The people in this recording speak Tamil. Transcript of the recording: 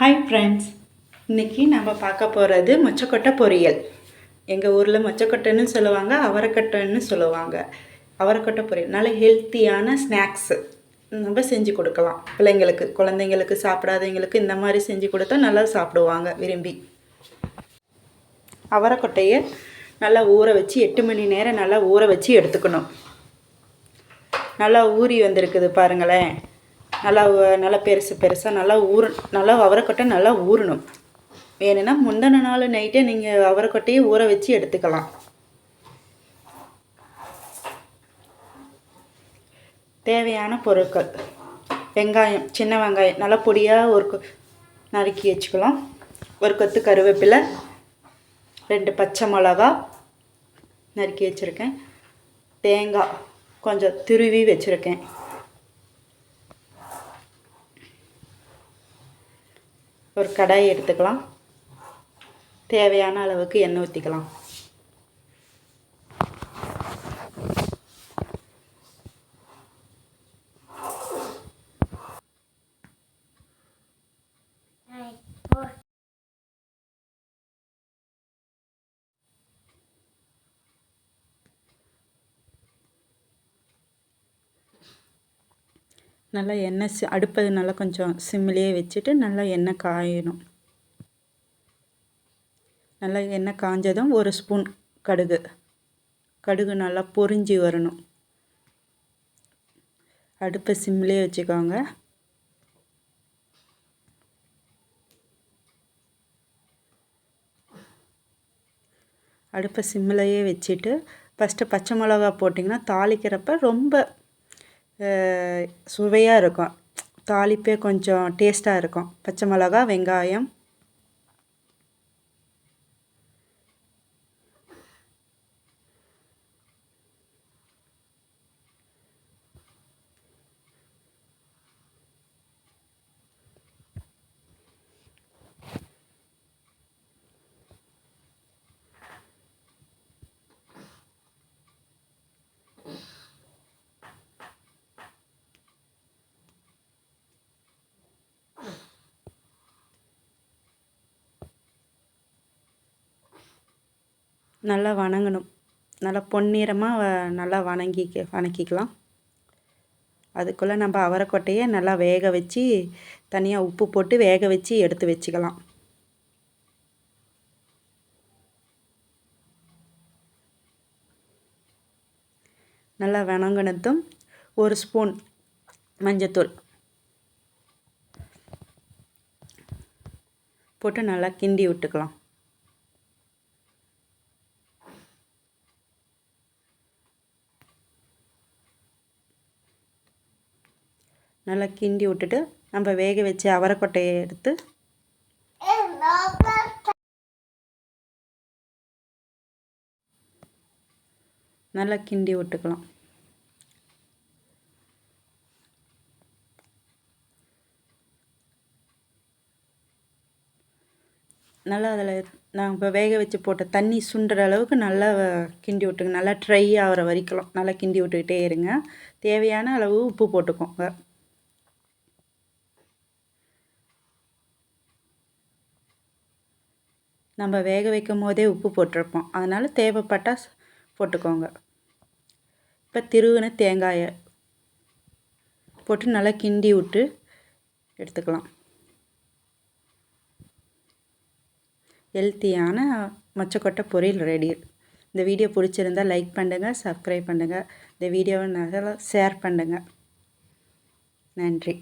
ஹாய் ஃப்ரெண்ட்ஸ் இன்றைக்கி நம்ம பார்க்க போகிறது மொச்சக்கொட்டை பொரியல். எங்கள் ஊரில் மொச்சக்கொட்டைன்னு சொல்லுவாங்க அவரைக்கொட்டைன்னு சொல்லுவாங்க. அவரைக்கொட்டை பொரியல். நல்ல ஹெல்த்தியான ஸ்நாக்ஸு நம்ம செஞ்சு கொடுக்கலாம். பிள்ளைங்களுக்கு குழந்தைங்களுக்கு சாப்பிடாதவங்களுக்கு இந்த மாதிரி செஞ்சு கொடுத்தா நல்லா சாப்பிடுவாங்க விரும்பி. அவரைக்கொட்டையை நல்லா ஊற வச்சு எட்டு மணி நேரம் நல்லா ஊற வச்சு எடுத்துக்கணும். நல்லா ஊறி வந்திருக்குது பாருங்களேன். நல்லா நல்லா பெருசு பெருசாக நல்லா ஊறு நல்லா அவரைக்கொட்டை நல்லா ஊறணும். வேணும்னா முந்தின நாள் நைட்டே நீங்கள் அவரைக்கொட்டையை ஊற வச்சு எடுத்துக்கலாம். தேவையான பொருட்கள். வெங்காயம் சின்ன வெங்காயம் நல்லா பொடியாக ஒரு நறுக்கி வச்சுக்கலாம். ஒரு கொத்து கருவேப்பிலை ரெண்டு பச்சை மிளகா நறுக்கி வச்சுருக்கேன். தேங்காய் கொஞ்சம் துருவி வச்சுருக்கேன். ஒரு கடாய் எடுத்துக்கலாம். தேவையான அளவுக்கு எண்ணெய் ஊற்றிக்கலாம் நல்லா எண்ணெய் சி அடுப்பது நல்லா கொஞ்சம் சிம்மிலேயே வச்சுட்டு நல்லா எண்ணெய் காயணும். நல்லா எண்ணெய் காஞ்சதும் ஒரு ஸ்பூன் கடுகு. கடுகு நல்லா பொறிஞ்சி வரணும். அடுப்பை சிம்லேயே வச்சுக்கோங்க. அடுப்பை சிம்மிலையே வச்சுட்டு ஃபஸ்ட்டு பச்சை மிளகா போட்டிங்கன்னா தாளிக்கிறப்ப ரொம்ப சுவையாக இருக்கும். தாளிப்பே கொஞ்சம் டேஸ்ட்டாக இருக்கும். பச்சை மிளகா வெங்காயம் நல்லா வணங்கணும். நல்லா பொன்னிறமாக நல்லா வணங்கிக்க வணக்கிக்கலாம். அதுக்குள்ளே நம்ம அவரைக்கொட்டையை நல்லா வேக வச்சு தனியாக உப்பு போட்டு வேக வச்சு எடுத்து வச்சுக்கலாம். நல்லா வணங்கினதும் ஒரு ஸ்பூன் மஞ்சத்தூள் போட்டு நல்லா கிண்டி விட்டுக்கலாம். நல்லா கிண்டி விட்டுட்டு நம்ம வேக வச்சு அவரைக்கொட்டையை எடுத்து நல்லா கிண்டி விட்டுக்கலாம். நல்லா அதில் நான் இப்போ வேக வச்சு போட்ட தண்ணி சுண்டுற அளவுக்கு நல்லா கிண்டி விட்டுங்க நல்லா ட்ரை ஆகிற வரைக்கும் நல்லா கிண்டி விட்டுக்கிட்டே இருங்க. தேவையான அளவு உப்பு போட்டுக்கோங்க. நம்ம வேக வைக்கும் போதே உப்பு போட்டிருப்போம். அதனால் தேவைப்பட்டால் போட்டுக்கோங்க. இப்போ திருவின தேங்காயை போட்டு நல்லா கிண்டி விட்டு எடுத்துக்கலாம். ஹெல்த்தியான மொச்சக்கொட்டை பொரியல் ரெடி. இந்த வீடியோ பிடிச்சிருந்தால் லைக் பண்ணுங்கள் சப்ஸ்கிரைப் பண்ணுங்கள் இந்த வீடியோவை நல்லா ஷேர் பண்ணுங்கள் நன்றி.